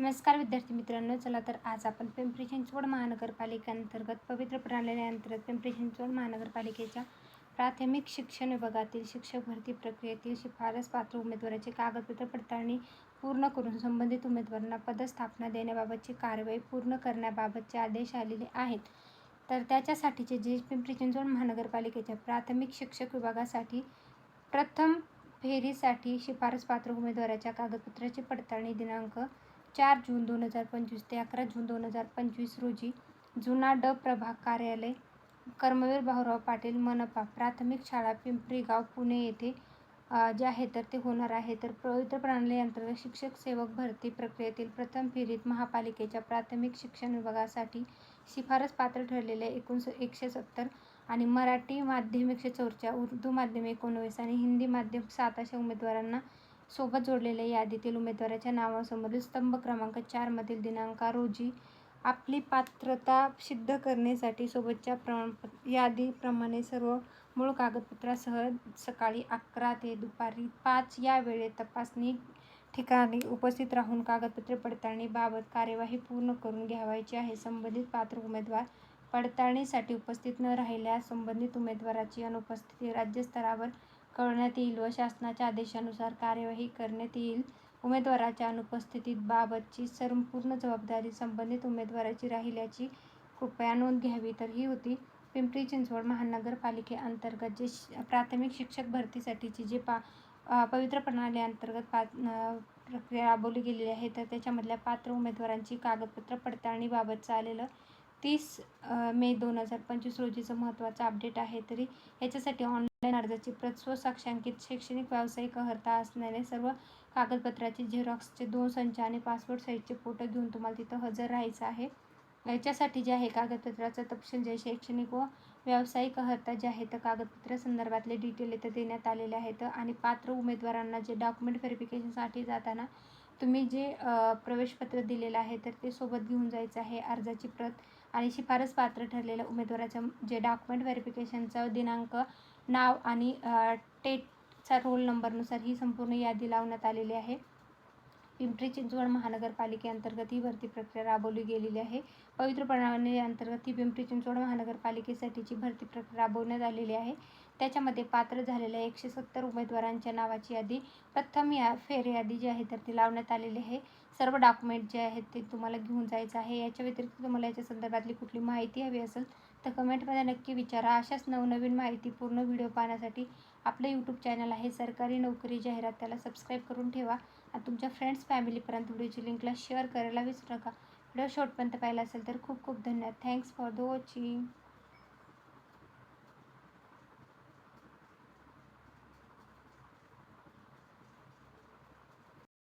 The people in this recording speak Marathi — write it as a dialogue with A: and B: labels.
A: नमस्कार विद्यार्थी मित्रांनो चला तर आज आपण पिंपरी चिंचवड महानगरपालिकेअंतर्गत पवित्र प्रणालीअंतर्गत पिंपरी चिंचवड महानगरपालिकेच्या प्राथमिक शिक्षण विभागातील शिक्षक भरती प्रक्रियेतील शिफारस पात्र उमेदवाराची कागदपत्र पडताळणी पूर्ण करून संबंधित उमेदवारांना पदस्थापना देण्याबाबतची कारवाई पूर्ण करण्याबाबतचे आदेश आलेले आहेत. तर त्याच्यासाठीचे जे पिंपरी चिंचवड महानगरपालिकेच्या प्राथमिक शिक्षक विभागासाठी प्रथम फेरीसाठी शिफारस पात्र उमेदवाराच्या कागदपत्राची पडताळणी दिनांक चार जून दोन हजार पंचवीस ते अकरा जून दोन हजार पंचवीस रोजी जुना ड प्रभाग कार्यालय कर्मवीर भाऊराव पाटील मनपा प्राथमिक शाळा पिंपरी गाव पुणे येथे जे आहे तर ते होणार आहे. तर पवित्र प्रणाली अंतर्गत शिक्षक सेवक भरती प्रक्रियेतील प्रथम फेरीत महापालिकेच्या प्राथमिक शिक्षण विभागासाठी शिफारस पात्र ठरलेल्या एकूण एकशे सत्तर आणि मराठी माध्यम एकशे चौरच्या उर्दू माध्यम एकोणवीस आणि हिंदी माध्यम सात अशा उमेदवारांना सोबत जोडलेल्या यादीतील उमेदवाराच्या नावासमोरील स्तंभ क्रमांक चारमधील दिनांका रोजी आपली पात्रता सिद्ध करण्यासाठी सोबतच्या प्रमाणपत्र यादीप्रमाणे सर्व मूळ कागदपत्रासह सकाळी अकरा ते दुपारी पाच या वेळेत तपासणी ठिकाणी उपस्थित राहून कागदपत्रे पडताळणीबाबत कार्यवाही पूर्ण करून घ्यावायची आहे. संबंधित पात्र उमेदवार पडताळणीसाठी उपस्थित न राहिल्यास संबंधित उमेदवाराची अनुपस्थिती राज्यस्तरावर कळवण्यात येईल व शासनाच्या आदेशानुसार कार्यवाही करण्यात येईल. उमेदवाराच्या अनुपस्थितीत बाबतची संपूर्ण जबाबदारी संबंधित उमेदवाराची राहिल्याची कृपया नोंद घ्यावी. तर ही होती पिंपरी चिंचवड महानगरपालिकेअंतर्गत जे शि प्राथमिक शिक्षक भरतीसाठीची जे पा पवित्र प्रणाली अंतर्गत पा प्रक्रिया राबवली गेलेली आहे तर त्याच्यामधल्या पात्र उमेदवारांची कागदपत्र पडताळणीबाबतचं आलेलं तीस मे दोन हजार पंचवीस रोजीचं महत्त्वाचं अपडेट आहे. तरी याच्यासाठी ऑन ऑनलाईन अर्जाची प्रत स्वसाक्षांकित शैक्षणिक व्यावसायिक अर्हता असणारे सर्व कागदपत्राचे झेरॉक्सचे दोन संच आणि पासपोर्ट साईजचे फोटो घेऊन तुम्हाला तिथं हजर राहायचं आहे. याच्यासाठी जे आहे कागदपत्राचा तपशील जे शैक्षणिक व व्यावसायिक अर्हता जे आहे तर कागदपत्र संदर्भातले डिटेल इथं देण्यात आलेले आहेत आणि पात्र उमेदवारांना जे डॉक्युमेंट व्हेरिफिकेशनसाठी जाताना तुम्ही जे प्रवेशपत्र दिलेलं आहे तर ते सोबत घेऊन जायचं आहे. अर्जाची प्रत आणि शिफारस पात्र ठरलेल्या उमेदवाराच्या जे डॉक्युमेंट व्हेरिफिकेशनचा दिनांक नाव आणि टेटचा रोल नंबरनुसार ही संपूर्ण यादी लावण्यात आलेली आहे. पिंपरी चिंचवड महानगरपालिकेअंतर्गत ही भरती प्रक्रिया राबवली गेलेली आहे. पवित्र प्रणाली अंतर्गत ही पिंपरी चिंचवड महानगरपालिकेसाठीची भरती प्रक्रिया राबवण्यात आलेली आहे. त्याच्यामध्ये पात्र झालेल्या एकशे सत्तर उमेदवारांच्या नावाची यादी प्रथम या फेर यादी जी आहे तर ती लावण्यात आलेली आहे. सर्व डॉक्युमेंट जे आहेत ते तुम्हाला घेऊन जायचं आहे. याच्या व्यतिरिक्त तुम्हाला याच्या संदर्भातली कुठली माहिती हवी असेल तर कमेंटमध्ये नक्की विचारा. अशाच नवनवीन माहिती पूर्ण व्हिडिओ पाहण्यासाठी आपलं यूट्यूब चॅनल आहे. सरकारी नोकरी जाहिरात त्याला सबस्क्राईब करून ठेवा. आणि तुमच्या फ्रेंड्स फॅमिलीपर्यंत व्हिडिओची लिंकला शेअर करायला विसरू नका. व्हिडिओ शॉर्टपर्यंत पाहिला असेल तर खूप खूप धन्यवाद. Thanks for the watching